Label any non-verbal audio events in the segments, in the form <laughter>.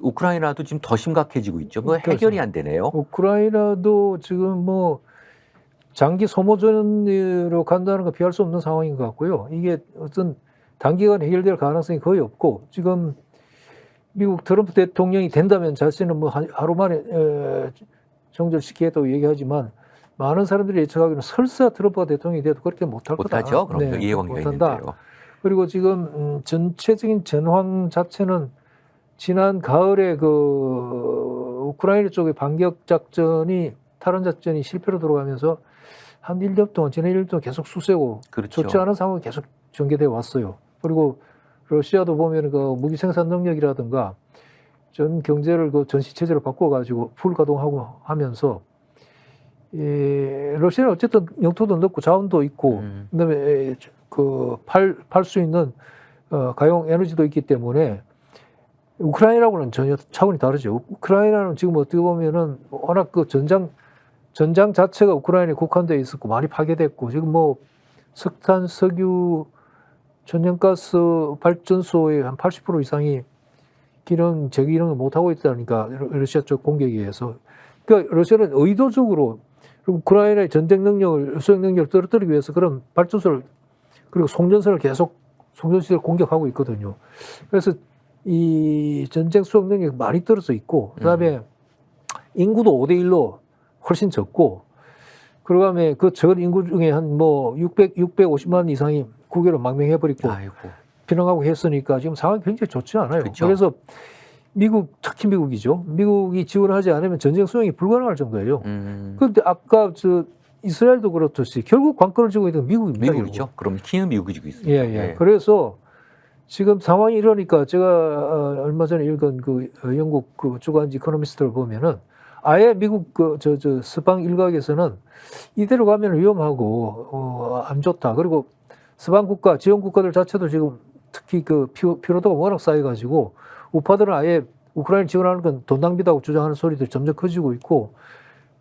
우크라이나도 지금 더 심각해지고 있죠. 뭐. 해결이 안 되네요. 우크라이나도 지금 뭐 장기 소모전으로 간다는 거 피할 수 없는 상황인 것 같고요. 이게 어떤 단기간 해결될 가능성이 거의 없고 지금 미국 트럼프 대통령이 된다면 자신은 뭐 한- 하루 만에 에, 정절시키겠다고 얘기하지만 많은 사람들이 예측하기로는 설사 트럼프가 대통령이 돼도 그렇게 못할 거다. 못하죠. 그럼 네, 이해관계가. 있는데요. 그리고 지금 음, 전체적인 전황 자체는 지난 가을에 그 우크라이나 쪽의 반격 작전이 탈환 작전이 실패로 들어가면서 한 1년 동안 지난 1년 동안 계속 수세고 그렇죠. 좋지 않은 상황이 계속 전개돼 왔어요. 그리고 러시아도 보면 그 무기 생산 능력이라든가 전 경제를 그 전시 체제로 바꿔가지고 풀 가동하고 하면서 예, 러시아는 어쨌든 영토도 넓고 자원도 있고 음. 그다음에 그팔 팔 수 있는 어, 가용 에너지도 있기 때문에 우크라이나하고는 전혀 차원이 다르죠. 우크라이나는 지금 어떻게 보면은 워낙 그 전장 전장 자체가 우크라이나에 국한되어 있었고 많이 파괴됐고 지금 뭐 석탄, 석유, 천연가스 발전소의 한 80% 이상이 기능 재기능을 못 하고 있다니까 러- 러시아 쪽 공격에 의해서 그러니까 러시아는 의도적으로 우크라이나의 전쟁 능력을 수행 능력을 떨어뜨리기 위해서 그런 발전소를 그리고 송전선을 계속 송전시를 공격하고 있거든요. 그래서 이 전쟁 수행 능력이 많이 떨어져 있고 그다음에 인구도 5대 1로 훨씬 적고 그다음에 그 적은 인구 중에 한 뭐 600, 650만 이상이 국외로 망명해 버리고 아이고. 피난하고 했으니까 지금 상황이 굉장히 좋지 않아요. 그렇죠. 그래서 미국 특히 미국이죠. 미국이 지원하지 않으면 전쟁 수행이 불가능할 정도예요. 음. 그런데 아까 저 이스라엘도 그렇듯이 결국 관건을 쥐고 있는 건 미국입니다. 미국이죠. 그럼 키는 미국이 지고 있습니다. 예, 예. 그래서 지금 상황이 이러니까 제가 어, 얼마 전에 읽은 그 어, 영국 그 주간지 이코노미스트를 보면은 아예 미국 그 저 저 서방 일각에서는 이대로 가면 위험하고 어, 안 좋다. 그리고 서방 국가 지원 국가들 자체도 지금 특히 그 피로, 피로도가 워낙 쌓여가지고 우파들은 아예 우크라이나 지원하는 건 돈 낭비다고 주장하는 소리들이 점점 커지고 있고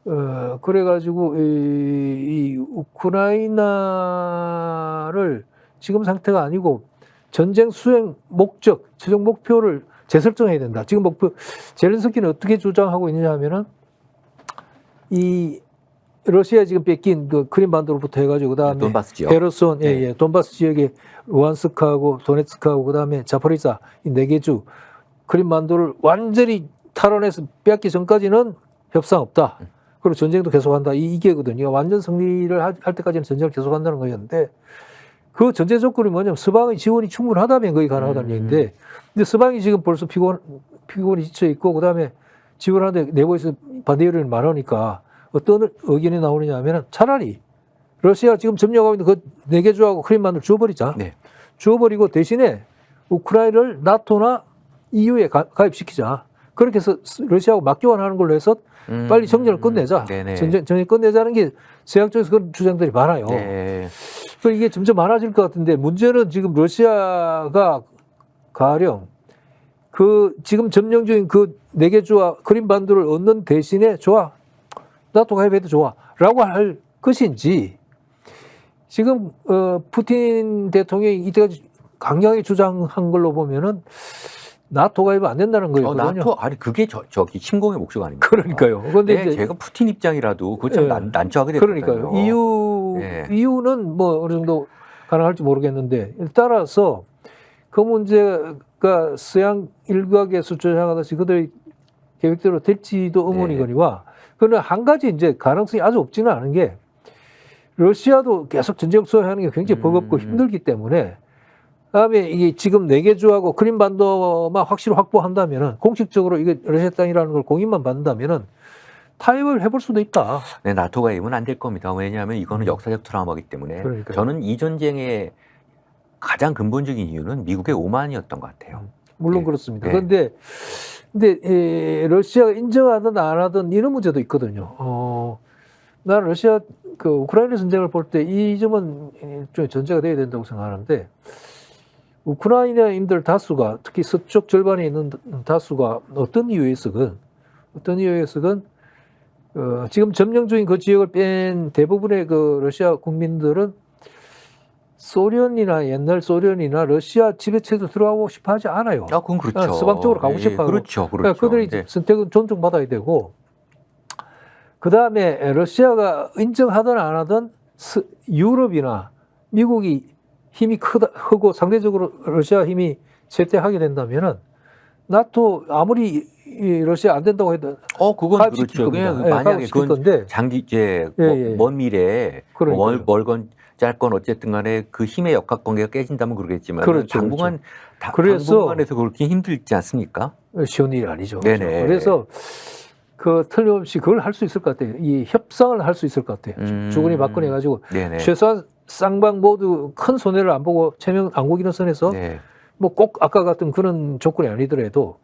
어 그래가지고 이, 이 우크라이나를 지금 상태가 아니고 전쟁 수행 목적 최종 목표를 재설정해야 된다. 지금 목표 젤렌스키는 어떻게 주장하고 있느냐 하면은 이 러시아 지금 뺏긴 그 크림 반도로부터 해가지고 그다음에 돈바스 지역. 헤르손, 예, 네. 예, 돈바스 지역의 루안스크하고 도네츠크하고 그다음에 자포리자 이 네 개 주 크림반도를 완전히 탈환해서 빼앗기 전까지는 협상 없다. 그리고 전쟁도 계속한다. 이, 이게거든요. 완전 승리를 할, 할 때까지는 전쟁을 계속한다는 거였는데 그 전제 조건이 뭐냐면 서방의 지원이 충분하다면 거의 가능하다는 음. 얘기인데 근데 서방이 지금 벌써 피곤 피곤이 지쳐 있고 그다음에 지원하는데 내부에서 반대 여론이 많으니까 어떤 의견이 나오느냐 하면은 차라리 러시아 지금 점령하고 있는 그 네 개 주하고 크림반도를 주어버리자. 네. 주어버리고 대신에 우크라이나를 나토나 EU에 가, 입시키자 그렇게 해서 러시아하고 맞교환하는 걸로 해서 음. 빨리 정전을 끝내자. 네네. 전쟁, 전쟁 끝내자는 게 서양 쪽에서 그런 주장들이 많아요. 네. 그 이게 점점 많아질 것 같은데 문제는 지금 러시아가 가령 그 지금 점령 중인 그 네 개 주와 크림반도를 얻는 대신에 좋아 나토 가입해도 좋아라고 할 것인지 지금 어 푸틴 대통령이 이때까지 강력하게 주장한 걸로 보면은 나토 가입은 안 된다는 어, 거거든요. 나토 아니 그게 저 저기 침공의 목적 아닙니까? 그러니까요. 그런데 네, 이제 제가 푸틴 입장이라도 그거 참 예. 난, 난처하게 됐거든요. 그러니까요. 이유 예. 이유는 뭐 어느 정도 가능할지 모르겠는데 따라서 그 문제가 서양 일각에서 주장하듯이 그들의 계획대로 될지도 의문이거니와 그러나 한 가지 이제 가능성이 아주 없지는 않은 게 러시아도 계속 전쟁 수행하는 게 굉장히 버겁고 음. 힘들기 때문에 그다음에 이게 지금 네 개 주하고 크림반도만 확실히 확보한다면은 공식적으로 이게 러시아 땅이라는 걸 공인만 받는다면은 타협을 해볼 수도 있다. 네, 나토 가입은 안 될 겁니다. 왜냐하면 이거는 음. 역사적 트라우마이기 때문에 그러니까요. 저는 이 전쟁의 가장 근본적인 이유는 미국의 오만이었던 것 같아요. 물론 예. 그렇습니다. 예. 그런데 근데 에, 러시아가 인정하든 안 하든 이런 문제도 있거든요. 어, 러시아 그 우크라이나 전쟁을 볼 때 이 점은 일종의 전제가 돼야 된다고 생각하는데 우크라이나인들 다수가 특히 서쪽 절반에 있는 다수가 어떤 이유에서건 어떤 이유에서건 어, 지금 점령 중인 그 지역을 뺀 대부분의 그 러시아 국민들은 소련이나 옛날 소련이나 러시아 지배체도 들어가고 싶어 하지 않아요. 아, 그건 그렇죠. 아, 서방 쪽으로 가고 예, 싶어 하고. 그렇죠, 그러니까 그렇죠. 그들이 네. 선택은 존중받아야 되고 그 다음에 러시아가 인정하든 안 하든 스- 유럽이나 미국이 힘이 크다 크고 상대적으로 러시아 힘이 쇠퇴하게 된다면은 나토 아무리 이 러시아 안 된다고 해도 어, 그건 그렇죠. 그냥 예, 만약에 그건 건데 장기 이제 예, 뭐- 예. 먼 미래에 그러니까요. 멀, 멀건 짧건 어쨌든 간에 그 힘의 역학 관계가 깨진다면 그러겠지만 그렇죠, 당분간 다- 그래서- 당분간에서 그렇게 힘들지 않습니까? 쉬운 일이 아니죠. 네네. 그래서 그 틀림없이 그걸 할 수 있을 것 같아요. 이 협상을 할 수 있을 것 같아요. 음. 받거니 해가지고 네네. 최소한 쌍방 모두 큰 손해를 안 보고 체면 안 구기는 선에서 네. 뭐꼭 아까 같은 그런 조건이 아니더라도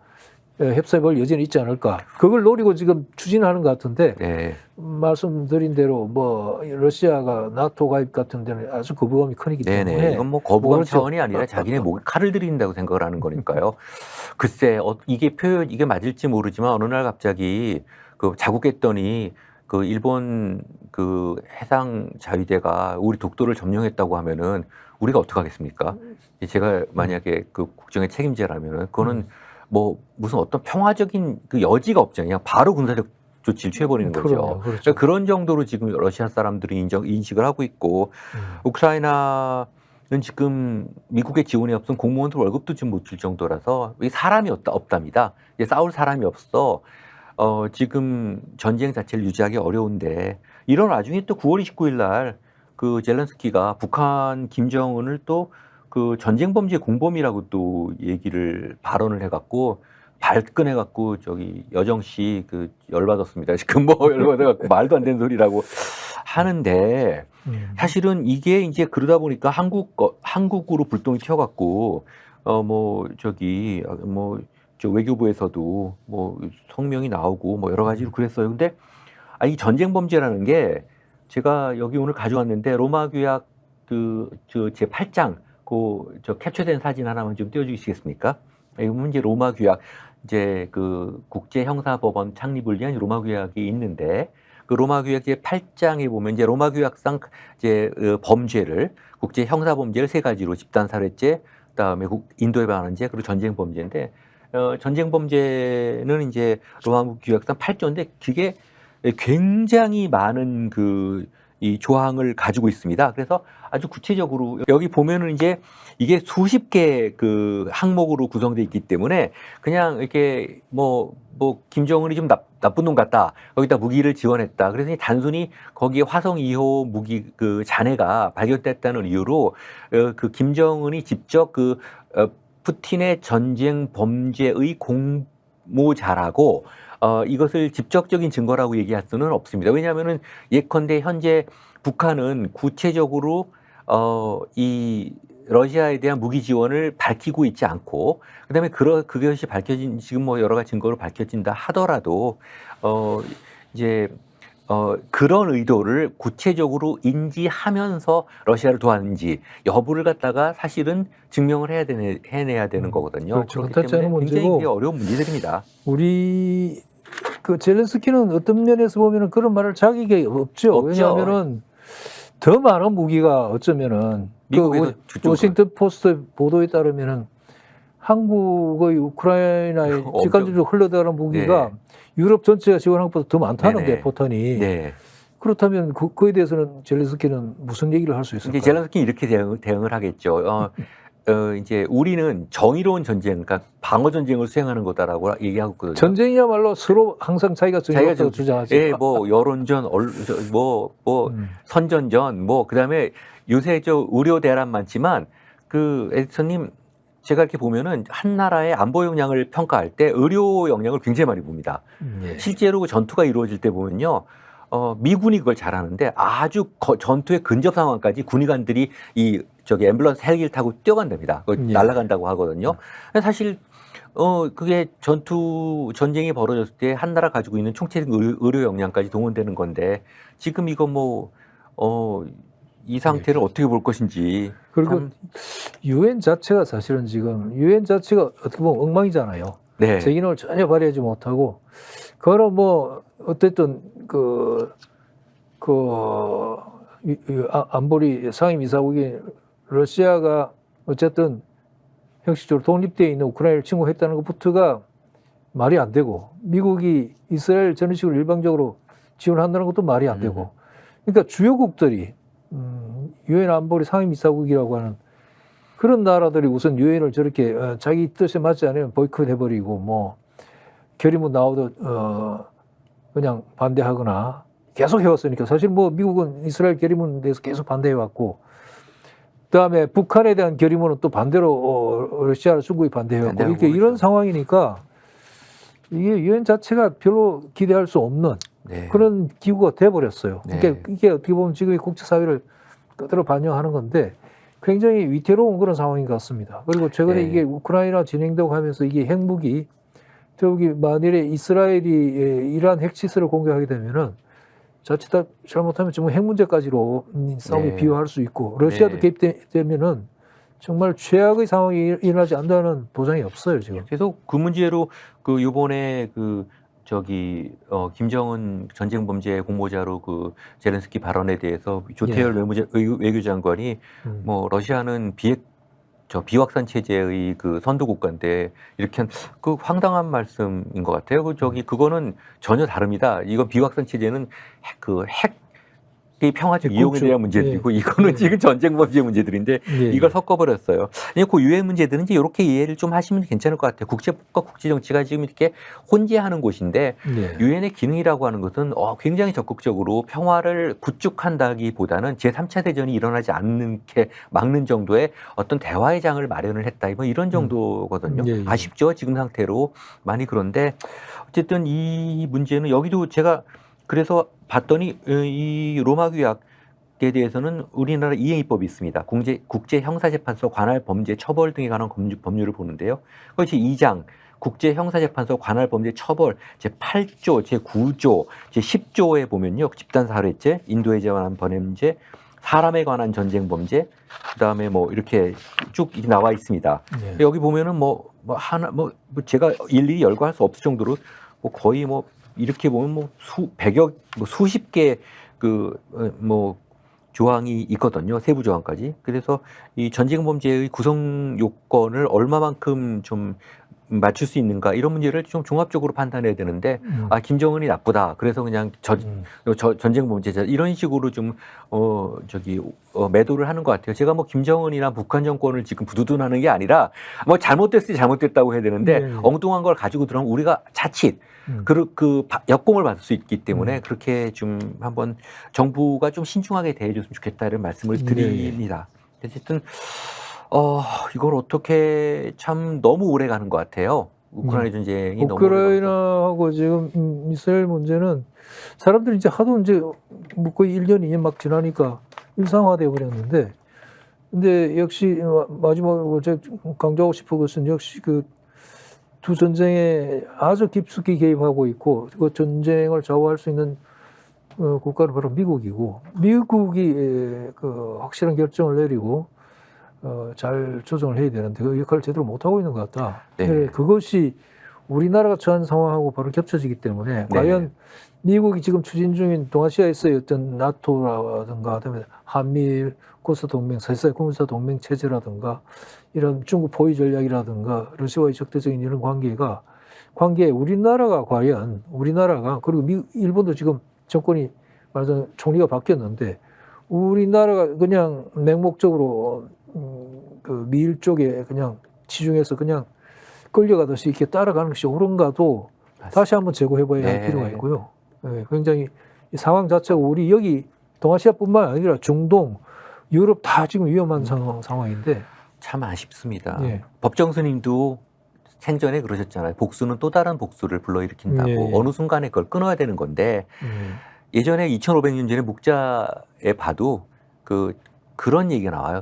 예, 협상을 여전히 있지 않을까. 그걸 노리고 지금 추진하는 것 같은데 네. 말씀드린 대로 뭐 러시아가 나토 가입 같은 데는 아주 거부감이 크기 때문에 네네. 이건 뭐 거부감. 차원이 아니라 자기네 목에 칼을 들인다고 생각을 하는 거니까요. <laughs> 글쎄, 어, 이게 표현, 이게 맞을지 모르지만 어느 날 갑자기 그 자국했더니 그 일본 그 해상 자위대가 우리 독도를 점령했다고 하면은 우리가 어떡하겠습니까? 제가 만약에 그 국정의 책임자라면은 그거는 음. 뭐 무슨 어떤 평화적인 그 여지가 없잖아요. 그냥 바로 군사적 조치를 취해버리는 거죠. 그럼요. 그렇죠. 그러니까 그런 정도로 지금 러시아 사람들이 인정, 인식을 하고 있고 음. 우크라이나 는 지금 미국의 지원이 없으면 공무원들 월급도 좀못줄 정도라서 이 사람이 없다, 없답니다. 이제 싸울 사람이 없어. 어, 지금 전쟁 자체를 유지하기 어려운데 이런 와중에 또 9월 29일 날 그 젤렌스키가 북한 김정은을 또 그 전쟁 범죄 공범이라고 또 얘기를 발언을 해갖고 발끈해갖고 저기 여정 씨 그 열받았습니다. <laughs> 지금 뭐 열받아갖고 말도 안 되는 소리라고 하는데 음. 사실은 이게 이제 그러다 보니까 한국 거- 한국으로 불똥이 튀어갖고 어 뭐 저기 뭐저 외교부에서도 뭐 성명이 나오고 뭐 여러 가지로 그랬어요. 근데 아 이 전쟁 범죄라는 게 제가 여기 오늘 가져왔는데 로마 규약 그저제 8장 그 저 캡처된 사진 하나만 좀 띄워 주시겠습니까? 이거 문제 로마 규약 이제 그 국제 형사 법원 창립을 위한 로마 규약이 있는데 그 로마 규약 제 8장에 보면 이제 로마 규약상 이제 어, 범죄를 국제 형사 범죄를 세 가지로 집단 살해죄, 그다음에 국- 인도에 반한 죄 그리고 전쟁 범죄인데 어, 전쟁 범죄는 이제 로마 규약상 8조인데 그게 굉장히 많은 그 이 조항을 가지고 있습니다. 그래서 아주 구체적으로 여기 보면은 이제 이게 수십 개 그 항목으로 구성되어 있기 때문에 그냥 이렇게 뭐, 뭐, 김정은이 좀 나, 나쁜 놈 같다. 거기다 무기를 지원했다. 그래서 이 단순히 거기에 화성 2호 무기 그 잔해가 발견됐다는 이유로 어, 그 김정은이 직접 그 어, 푸틴의 전쟁 범죄의 공모자라고 어, 이것을 직접적인 증거라고 얘기할 수는 없습니다. 왜냐하면은 예컨대 현재 북한은 구체적으로 어, 이 러시아에 대한 무기 지원을 밝히고 있지 않고 그다음에 그러, 그것이 밝혀진 지금 뭐 여러 가지 증거로 밝혀진다 하더라도 어 이제 어 그런 의도를 구체적으로 인지하면서 러시아를 도왔는지 여부를 갖다가 사실은 증명을 해야 되네, 해내야 되는 음, 거거든요. 그렇죠. 그렇기 때문에 굉장히 문제고. 이게 어려운 문제들입니다. 우리 그 젤렌스키는 어떤 면에서 보면은 그런 말을 자격이 없죠. 없죠. 왜냐하면은 더 많은 무기가 어쩌면은 그. 워싱턴 포스트 보도에 따르면은 한국의 우크라이나에 <laughs> 직간접적으로 흘러들어가는 무기가 네. 유럽 전체가 지원한 것보다 더 많다는데 네네. 포탄이 네. 그렇다면 그, 그에 대해서는 젤렌스키는 무슨 얘기를 할 수 있을까요? 이제 젤렌스키 이렇게 대응, 대응을 하겠죠. 어, <laughs> 어, 이제 우리는 정의로운 전쟁, 그러니까 방어 전쟁을 수행하는 거다라고 얘기하고 있거든요. 전쟁이야말로 서로 항상 자기가 정의롭다고 좀- 주장하죠. 예, 뭐 여론전, 얼, 뭐, 뭐 음. 선전전, 뭐 그다음에 요새 저 의료 대란 많지만 그 에디터님 제가 이렇게 보면은 한 나라의 안보 역량을 평가할 때 의료 역량을 굉장히 많이 봅니다. 음, 예. 실제로 그 전투가 이루어질 때 보면요. 어, 미군이 그걸 잘하는데 아주 거- 전투의 근접 상황까지 군의관들이 이 저기 앰뷸런스 헬기를 타고 뛰어간답니다. 그걸 예. 날아간다고 하거든요. 근데 사실 어 그게 전투 전쟁이 벌어졌을 때 한 나라 가지고 있는 총체적 의료, 의료 역량까지 동원되는 건데 지금 이거 뭐어 이 상태를 어떻게 볼 것인지 그리고 참, 유엔 자체가 사실은 지금 유엔 자체가 어떻게 보면 엉망이잖아요. 네.責任을 전혀 발휘하지 못하고. 그거는 뭐 어쨌든 그, 그 아- 안보리 상임이사국이 러시아가 어쨌든 형식적으로 독립되어 있는 우크라이나를 침공했다는 것부터가 말이 안 되고 미국이 이스라엘 저런 식으로 일방적으로 지원한다는 것도 말이 안 되고. 그러니까 주요국들이 음, 유엔 안보리 상임이사국이라고 하는 그런 나라들이 우선 유엔을 저렇게 어, 자기 뜻에 맞지 않으면 보이콧 해버리고 뭐 결의문 나오도 어, 그냥 반대하거나 계속 해왔으니까 사실 뭐 미국은 이스라엘 결의문에 대해서 계속 반대해왔고 그다음에 북한에 대한 결의문은 또 반대로 어, 러시아를 중국이 반대해왔고 이렇게 이런 그렇죠. 상황이니까 이게 유엔 자체가 별로 기대할 수 없는 네. 그런 기구가 돼버렸어요. 네. 그러니까 이게 어떻게 보면 지금의 국제사회를 그대로 반영하는 건데 굉장히 위태로운 그런 상황인 것 같습니다. 그리고 최근에 네. 이게 우크라이나 진행되고 하면서 이게 핵무기 저기 만일에 이스라엘이 예, 이러한 핵시설을 공격하게 되면은 자칫 잘못하면 지금 핵 문제까지로 음, 싸움이 네. 비화할 수 있고 러시아도 네. 개입되면은 정말 최악의 상황이 일- 일어나지 않는다는 보장이 없어요 지금. 그래서 그 문제로 그 요번에 그 저기 어 김정은 전쟁 범죄 공모자로 그 제렌스키 발언에 대해서 조태열 외무자, 외교, 외교 장관이 음. 뭐 러시아는 비핵 저 비확산 체제의 그 선도 국가인데 이렇게 한 그 황당한 말씀인 것 같아요. 그 저기 그거는 전혀 다릅니다. 이건 비확산 체제는 핵, 그 핵 의 평화적 예, 이용에. 대한 문제들이고 이거는 예. 지금 전쟁 범죄 문제들인데 예, 이걸 예. 섞어버렸어요. 그 유엔 문제들은 이제 이렇게 이해를 좀 하시면 괜찮을 것 같아요. 국제법과 국제정치가 지금 이렇게 혼재하는 곳인데 예. 유엔의 기능이라고 하는 것은 어, 굉장히 적극적으로 평화를 구축한다기보다는 제3차 대전이 일어나지 않게 막는 정도의 어떤 대화의 장을 마련을 했다. 뭐 이런 정도거든요. 예, 예. 아쉽죠. 지금 상태로 많이 그런데 어쨌든 이 문제는 여기도 제가 그래서 봤더니 어, 이 로마 규약에 대해서는 우리나라 이행입법이 있습니다. 국제, 국제 형사재판소 관할 범죄 처벌 등에 관한 법률, 법률을 보는데요. 그것이 2장 국제형사재판소 관할 범죄 처벌 제 8조, 제 9조, 제 10조에 보면요. 집단 살해죄, 인도에 관한 번엠죄, 사람에 관한 전쟁 범죄, 그 다음에 뭐 이렇게 쭉 나와 있습니다. 예. 여기 보면은 뭐, 뭐 하나 뭐, 뭐 제가 일일이 열거할 수 없을 정도로 뭐 거의 뭐 이렇게 보면 뭐 수 백여 뭐 수십 개 그 뭐 조항이 있거든요. 세부 조항까지. 그래서 이 전쟁 범죄의 구성 요건을 얼마만큼 좀 맞출 수 있는가 이런 문제를 좀 종합적으로 판단해야 되는데 음. 아 김정은이 나쁘다 그래서 그냥 저, 음. 저 전쟁 범죄자 이런 식으로 좀어 저기 어, 매도를 하는 것 같아요. 제가 뭐 김정은이나 북한 정권을 지금 부두둔하는 게 아니라 뭐 잘못됐을 때 잘못됐다고 해야 되는데 네, 네. 엉뚱한 걸 가지고 들어오면 우리가 자칫 음. 그, 그 바- 역공을 받을 수 있기 때문에 음. 그렇게 좀 한번 정부가 좀 신중하게 대해줬으면 좋겠다는 말씀을 네, 드립니다. 어쨌든 어 이걸 어떻게 참 너무 오래 가는 것 같아요. 우크라이나 전쟁이 너무 오래 가서. 음. 우크라이나하고 지금 음, 이스라엘 문제는 사람들이 이제 하도 이제 뭐 거의 1년, 2년 막 지나니까 일상화돼 버렸는데 근데 역시 마- 마지막으로 제가 강조하고 싶은 것은 역시 그 두 전쟁에 아주 깊숙이 개입하고 있고 그 전쟁을 좌우할 수 있는 어, 국가는 바로 미국이고 미국이 에, 그 확실한 결정을 내리고 어, 잘 조정을 해야 되는데 그 역할을 제대로 못 하고 있는 것 같다. 네. 네, 그것이 우리나라가 처한 상황하고 바로 겹쳐지기 때문에 네. 과연 미국이 지금 추진 중인 동아시아에서의 어떤 나토라든가 그다음에 한미일 고스 동맹, 사실상 군사 동맹 체제라든가 이런 중국 포위 전략이라든가 러시아와의 적대적인 이런 관계가 관계에 우리나라가 과연 우리나라가 그리고 미, 일본도 지금 정권이 말하자면 총리가 바뀌었는데 우리나라가 그냥 맹목적으로 음, 그 미일 쪽에 그냥 치중해서 그냥 끌려가듯이 이렇게 따라가는 것이 옳은가도 다시 한번 재고해봐야 할 네. 필요가 있고요. 예, 굉장히 이 상황 자체가 우리 여기 동아시아뿐만 아니라 중동, 유럽 다 지금 위험한 음. 상황, 상황인데. 참 아쉽습니다. 예. 법정 스님도 생전에 그러셨잖아요. 복수는 또 다른 복수를 불러일으킨다고 예, 예. 어느 순간에 그걸 끊어야 되는 건데 음, 예전에 2,500년 전에 묵자에 봐도 그 그런 얘기가 나와요.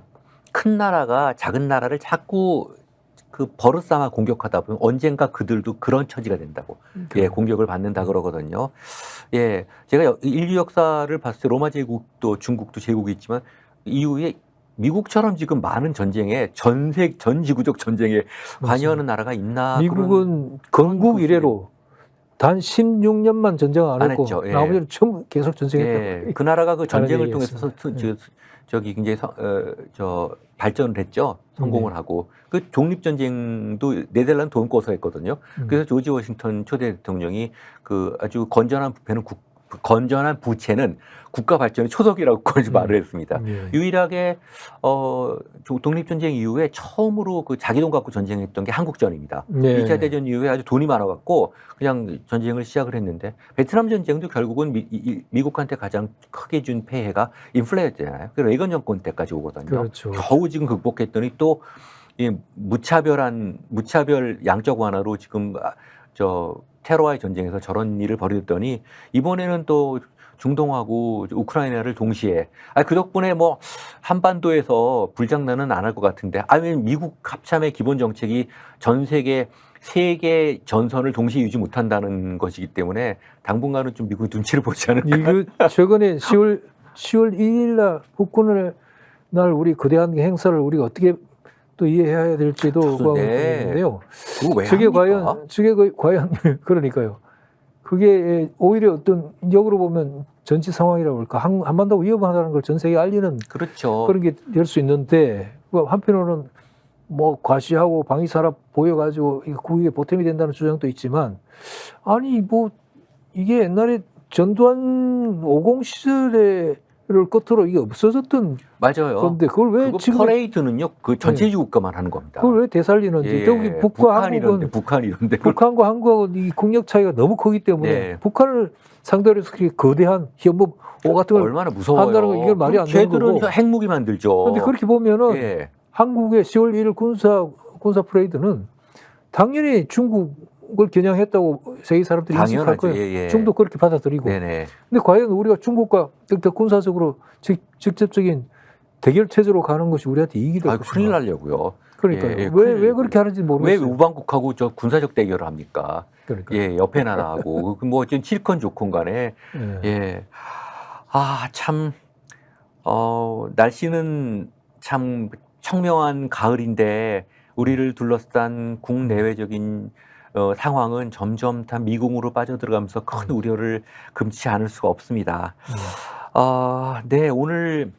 큰 나라가 작은 나라를 자꾸 그 버릇 삼아 공격하다 보면 언젠가 그들도 그런 처지가 된다고. 예, 공격을 받는다 그러거든요. 예, 제가 여- 인류 역사를 봤을 때 로마 제국도 중국도 제국이 있지만 이후에 미국처럼 지금 많은 전쟁에 전세 전 지구적 전쟁에 관여하는 나라가 있나? 미국은 건국 이래로 단 16년만 전쟁 안 안 했고 했죠. 예. 나머지는 전부 계속 전쟁했다. 예, 그 나라가 그 <laughs> 전쟁을 통해서. 서, 저, 저기 굉장히 서, 어, 저 발전을 했죠. 성공을 네. 하고 그 독립 전쟁도 네덜란드 돈 꿔서 했거든요. 음. 그래서 조지 워싱턴 초대 대통령이 그 아주 건전한 부패는 국, 건전한 부채는 국가 발전의 초석이라고 <laughs> 그걸 음. 말을 했습니다. 예. 유일하게 어 독립 전쟁 이후에 처음으로 그 자기 돈 갖고 전쟁했던 게 한국전입니다. 네. 이 2차 대전 이후에 아주 돈이 많아 갖고 그냥 전쟁을 시작을 했는데 베트남 전쟁도 결국은 미, 이- 미국한테 가장 크게 준 폐해가 인플레였잖아요. 그 레이건 정권 때까지 오거든요. 그렇죠. 겨우 지금 극복했더니 또 이 무차별한 무차별 양적 완화로 지금 아, 저 테러와의 전쟁에서 저런 일을 벌였더니 이번에는 또 중동하고 우크라이나를 동시에 아 그 덕분에 뭐 한반도에서 불장난은 안 할 것 같은데 아니 미국 합참의 기본 정책이 전 세계 세계 전선을 동시에 유지 못한다는 것이기 때문에 당분간은 좀 미국 눈치를 보지 않을까. 이그 최근에 10월 10월 2일 날 북군의 날 우리 거대한 행사를 우리가 어떻게 또 이해해야 될지도 그렇죠. 네. 궁금한데요. 그거 왜 저게 합니까? 과연 저게 그- 과연 <laughs> 그러니까요. 그게 오히려 어떤 역으로 보면 전치 상황이라고 할까 한, 한반도가 위험하다는 걸 전 세계에 알리는 그렇죠. 그런 게 될 수 있는데 그 한편으로는 뭐 과시하고 방위산업 보여가지고 국익에 보탬이 된다는 주장도 있지만 아니 뭐 이게 옛날에 전두환 50 시절에 를 끝으로 이게 없어졌던 맞아요. 건데 그걸 왜 지금 퍼레이드는요. 그 전체주의 국가만 하는 겁니다. 그걸 왜 되살리는지 예, 여기 북과 북한 한국은 북한 이런데 북한과 한국하고 이 국력 차이가 너무 크기 때문에 네. 북한을 상대로 해서 그렇게 거대한 현무 오 같은 걸 얼마나 무서워요. 한다는 건 이건 말이 안 되는 걔들은 거고. 핵무기 만들죠. 그런데 그렇게 보면은 예. 한국의 10월 1일 군사 군사 프레이드는 당연히 중국 을 겨냥했다고 세계 사람들이 인식할. 거예요. 예, 예. 중도 그렇게 받아들이고. 네네. 근데 과연 우리가 중국과 더 군사적으로 직, 직접적인 대결 체제로 가는 것이 우리한테 이익이 될 아, 것인가? 큰일 나려고요. 그러니까요. 예, 예, 왜, 왜 그렇게 하는지 왜 모르겠어요. 우방국하고 저 군사적 대결을 합니까? 그러니까. 예, 옆에 나라하고 그뭐 지금 칠컨 조컨 간에 예. 예. 아, 참, 어, 날씨는 참 청명한 가을인데 우리를 둘러싼 국내외적인 어, 상황은 점점 다 미궁으로 빠져들어가면서 큰 음. 우려를 금치 않을 수가 없습니다. 예. 아, 네, 오늘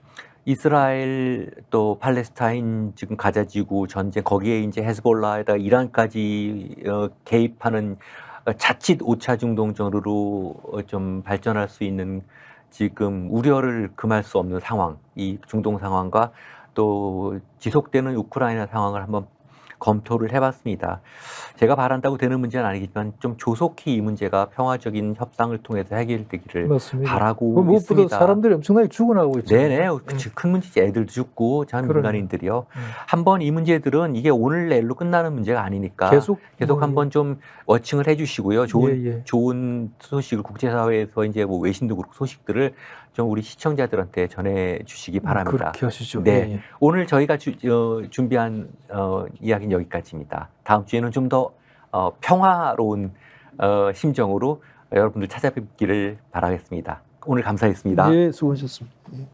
이스라엘 또 팔레스타인 지금 가자지구 전쟁 거기에 이제 헤즈볼라에다 이란까지 어, 개입하는 어, 자칫 5차 중동전으로 어, 좀 발전할 수 있는 지금 우려를 금할 수 없는 상황, 이 중동 상황과 또 지속되는 우크라이나 상황을 한번 검토를 해봤습니다. 제가 바란다고 되는 문제는 아니겠지만 좀 조속히 이 문제가 평화적인 협상을 통해서 해결되기를 맞습니다. 바라고 그 무엇보다 있습니다. 사람들이 엄청나게 죽어나가고 있죠. 네네, 그치, 큰 문제지. 애들도 죽고 전 그러네. 민간인들이요. 음. 한번 이 문제들은 이게 오늘 내일로 끝나는 문제가 아니니까 계속 계속 뭐, 한번 좀 워칭을 해주시고요. 좋은 예, 예. 좋은 소식을 국제사회에서 이제 뭐 외신도 그렇고 소식들을 좀 우리 시청자들한테 전해 주시기 바랍니다. 그렇게 하시죠. 네. 예, 예. 오늘 저희가 주- 어, 준비한 어, 이야기는 여기까지입니다. 다음 주에는 좀 더 어, 평화로운 어, 심정으로 여러분들 찾아뵙기를 바라겠습니다. 오늘 감사했습니다. 예, 수고하셨습니다. 예.